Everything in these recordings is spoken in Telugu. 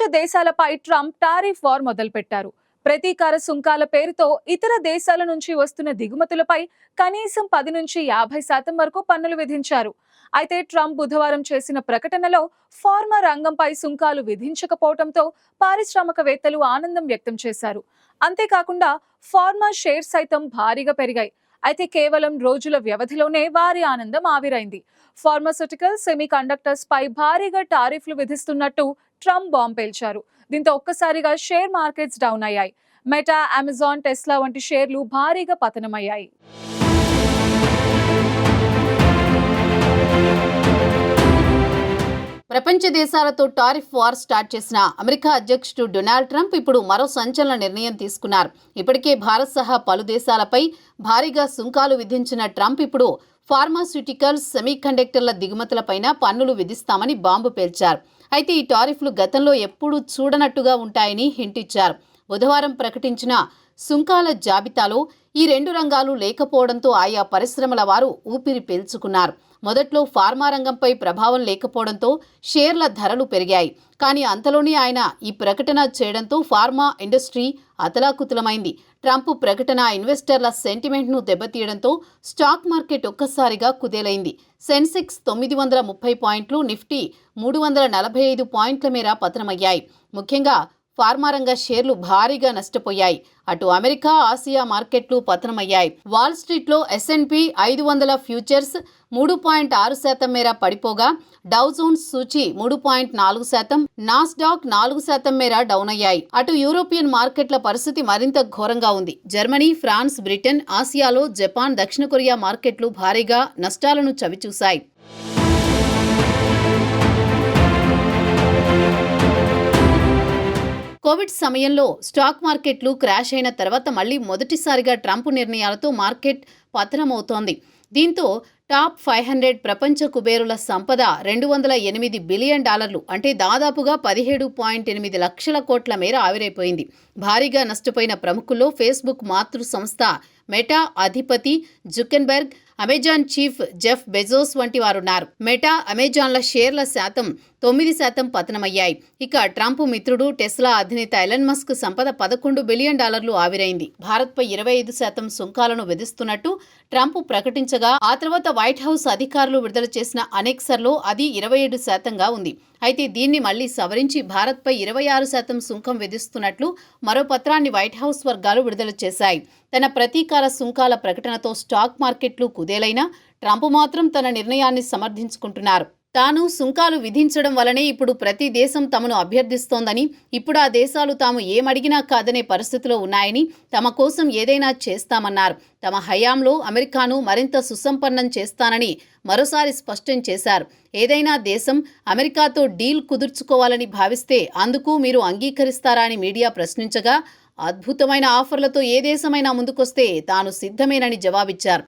దేశాలపై ట్రంప్ టారిఫ్ వార్ మొదలుపెట్టారు. ప్రతీకార సుంకాల పేరుతో ఇతర దేశాల నుంచి వస్తున్న దిగుమతులపై కనీసం పది నుంచి యాభై శాతం వరకు పన్నులు విధించారు. అయితే ట్రంప్ బుధవారం చేసిన ప్రకటనలో ఫార్మా రంగంపై సుంకాలు విధించకపోవడంతో పారిశ్రామికవేత్తలు ఆనందం వ్యక్తం చేశారు. అంతేకాకుండా ఫార్మా షేర్ సైతం భారీగా పెరిగాయి. అయితే కేవలం రోజుల వ్యవధిలోనే వారి ఆనందం ఆవిరైంది. ఫార్మాస్యూటికల్ సెమీ కండక్టర్స్ పై భారీగా టారిఫ్లు విధిస్తున్నట్టు ట్రంప్ బాంబ్ పేల్చారు. దీంతో ఒక్కసారిగా షేర్ మార్కెట్స్ డౌన్ అయ్యాయి. మెటా అమెజాన్ టెస్లా వంటి షేర్లు భారీగా పతనమయ్యాయి. ప్రపంచ దేశాలతో టారిఫ్ వార్ స్టార్ట్ చేసిన అమెరికా అధ్యక్షుడు డొనాల్డ్ ట్రంప్ ఇప్పుడు మరో సంచలన నిర్ణయం తీసుకున్నారు. ఇప్పటికే భారత్ సహా పలు దేశాలపై భారీగా సుంకాలు విధించిన ట్రంప్ ఇప్పుడు ఫార్మాస్యూటికల్స్ సెమీకండక్టర్ల దిగుమతులపైన పన్నులు విధిస్తామని బాంబు పేల్చారు. అయితే ఈ టారిఫ్లు గతంలో ఎప్పుడూ చూడనట్టుగా ఉంటాయని హింట్ ఇచ్చారు. బుధవారం ప్రకటించిన సుంకాల జాబితాలో ఈ రెండు రంగాలు లేకపోవడంతో ఆయా పరిశ్రమల వారు ఊపిరి పీల్చుకున్నారు. మొదట్లో ఫార్మా రంగంపై ప్రభావం లేకపోవడంతో షేర్ల ధరలు పెరిగాయి. కానీ అంతలోనే ఆయన ఈ ప్రకటన చేయడంతో ఫార్మా ఇండస్ట్రీ అతలాకుతలమైంది. ట్రంప్ ప్రకటన ఇన్వెస్టర్ల సెంటిమెంట్ను దెబ్బతీయడంతో స్టాక్ మార్కెట్ ఒక్కసారిగా కుదేలైంది. సెన్సెక్స్ తొమ్మిది వందల ముప్పై పాయింట్లు నిఫ్టీ మూడు వందల నలభై ఐదు పాయింట్ల మేర పతనమయ్యాయి. ముఖ్యంగా ఫార్మా రంగ షేర్లు భారీగా నష్టపోయాయి. అటు అమెరికా ఆసియా మార్కెట్లు పతనమయ్యాయి. వాల్ స్ట్రీట్లో ఎస్ఎన్పి ఐదు వందల ఫ్యూచర్స్ మూడు పాయింట్ ఆరు శాతం మేర పడిపోగా డౌజోన్స్ సూచి మూడు పాయింట్ నాలుగు శాతం నాస్డాక్ నాలుగు శాతం మేర డౌన్ అయ్యాయి. అటు యూరోపియన్ మార్కెట్ల పరిస్థితి మరింత ఘోరంగా ఉంది. జర్మనీ ఫ్రాన్స్ బ్రిటన్ ఆసియాలో జపాన్ దక్షిణ కొరియా మార్కెట్లు భారీగా నష్టాలను చవిచూశాయి. కోవిడ్ సమయంలో స్టాక్ మార్కెట్లు క్రాష్ అయిన తర్వాత మళ్ళీ మొదటిసారిగా ట్రంప్ నిర్ణయాలతో మార్కెట్ పతనమవుతోంది. దీంతో టాప్ ఫైవ్ హండ్రెడ్ ప్రపంచ కుబేరుల సంపద రెండు వందల ఎనిమిది బిలియన్ డాలర్లు అంటే దాదాపుగా పదిహేడు పాయింట్ ఎనిమిది లక్షల కోట్ల మేర ఆవిరైపోయింది. భారీగా నష్టపోయిన ప్రముఖుల్లో ఫేస్బుక్ మాతృ సంస్థ మెటా అధిపతి Zuckerberg Amazon chief Jeff Bezos వంటి వారున్నారు. మెటా అమెజాన్ల షేర్ల శాతం తొమ్మిది శాతం పతనమయ్యాయి. ఇక ట్రంప్ మిత్రుడు టెస్లా అధినేత ఎలన్ మస్క్ సంపద పదకొండు బిలియన్ డాలర్లు ఆవిరైంది. భారత్పై ఇరవై ఐదు శాతం సుంకాలను విధిస్తున్నట్టు ట్రంప్ ప్రకటించగా ఆ తర్వాత వైట్ హౌస్ అధికారులు విడుదల చేసిన అనేక్సర్లో అది ఇరవై ఏడు శాతంగా ఉంది. అయితే దీన్ని మళ్ళీ సవరించి భారత్పై ఇరవై ఆరు శాతం సుంకం విధిస్తున్నట్లు మరో పత్రాన్ని వైట్ హౌస్ వర్గాలు విడుదల చేశాయి. తన ప్రతీకార సుంకాల ప్రకటనతో స్టాక్ మార్కెట్లు కుదేలైనా ట్రంప్ మాత్రం తన నిర్ణయాన్ని సమర్థించుకుంటున్నారు. తాను సుంకాలు విధించడం వలనే ఇప్పుడు ప్రతి దేశం తమను అభ్యర్థిస్తోందని ఇప్పుడు ఆ దేశాలు తాము ఏమడిగినా కాదనే పరిస్థితిలో ఉన్నాయని తమ కోసం ఏదైనా చేస్తామన్నారు. తమ హయాంలో అమెరికాను మరింత సుసంపన్నం చేస్తానని మరోసారి స్పష్టం చేశారు. ఏదైనా దేశం అమెరికాతో డీల్ కుదుర్చుకోవాలని భావిస్తే అందుకు మీరు అంగీకరిస్తారా అని మీడియా ప్రశ్నించగా అద్భుతమైన ఆఫర్లతో ఏ దేశమైనా ముందుకొస్తే తాను సిద్ధమేనని జవాబిచ్చారు.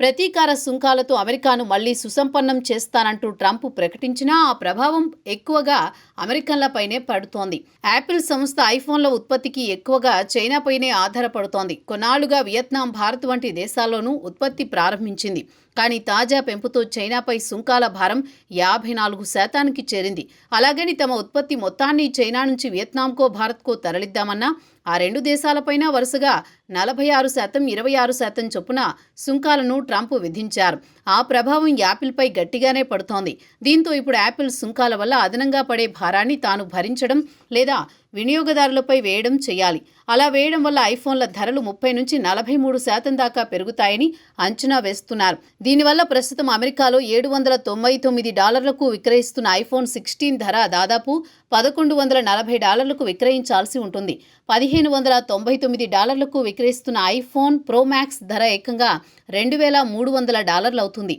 ప్రతీకార సుంకాలతో అమెరికాను మళ్ళీ సుసంపన్నం చేస్తానంటూ ట్రంప్ ప్రకటించినా ఆ ప్రభావం ఎక్కువగా అమెరికన్లపైనే పడుతోంది. యాపిల్ సంస్థ ఐఫోన్ల ఉత్పత్తికి ఎక్కువగా చైనాపైనే ఆధారపడుతోంది. కొన్నాళ్ళుగా వియత్నాం భారత్ వంటి దేశాల్లోనూ ఉత్పత్తి ప్రారంభించింది. కానీ తాజా పెంపుతో చైనాపై సుంకాల భారం యాభై నాలుగు శాతానికి చేరింది. అలాగని తమ ఉత్పత్తి మొత్తాన్ని చైనా నుంచి వియత్నాంకో భారత్కో తరలిద్దామన్నా ఆ రెండు దేశాలపైన వరుసగా నలభై ఆరు శాతం ఇరవై ఆరు శాతం చొప్పున సుంకాలను ట్రంప్ విధించారు. ఆ ప్రభావం యాపిల్పై గట్టిగానే పడుతోంది. దీంతో ఇప్పుడు యాపిల్ సుంకాల వల్ల అదనంగా పడే భారాన్ని తాను భరించడం లేదా వినియోగదారులపై వేయడం చేయాలి. అలా వేయడం వల్ల ఐఫోన్ల ధరలు ముప్పై నుంచి నలభై మూడు శాతం దాకా పెరుగుతాయని అంచనా వేస్తున్నారు. దీనివల్ల ప్రస్తుతం అమెరికాలో ఏడు వందల తొంభై తొమ్మిది డాలర్లకు విక్రయిస్తున్న ఐఫోన్ సిక్స్టీన్ ధర దాదాపు పదకొండు వందల నలభై డాలర్లకు విక్రయించాల్సి ఉంటుంది. పదిహేను వందల తొంభై తొమ్మిది డాలర్లకు విక్రయిస్తున్న ఐఫోన్ ప్రోమాక్స్ ధర ఏకంగా రెండు వేల మూడు వందల డాలర్లు అవుతుంది.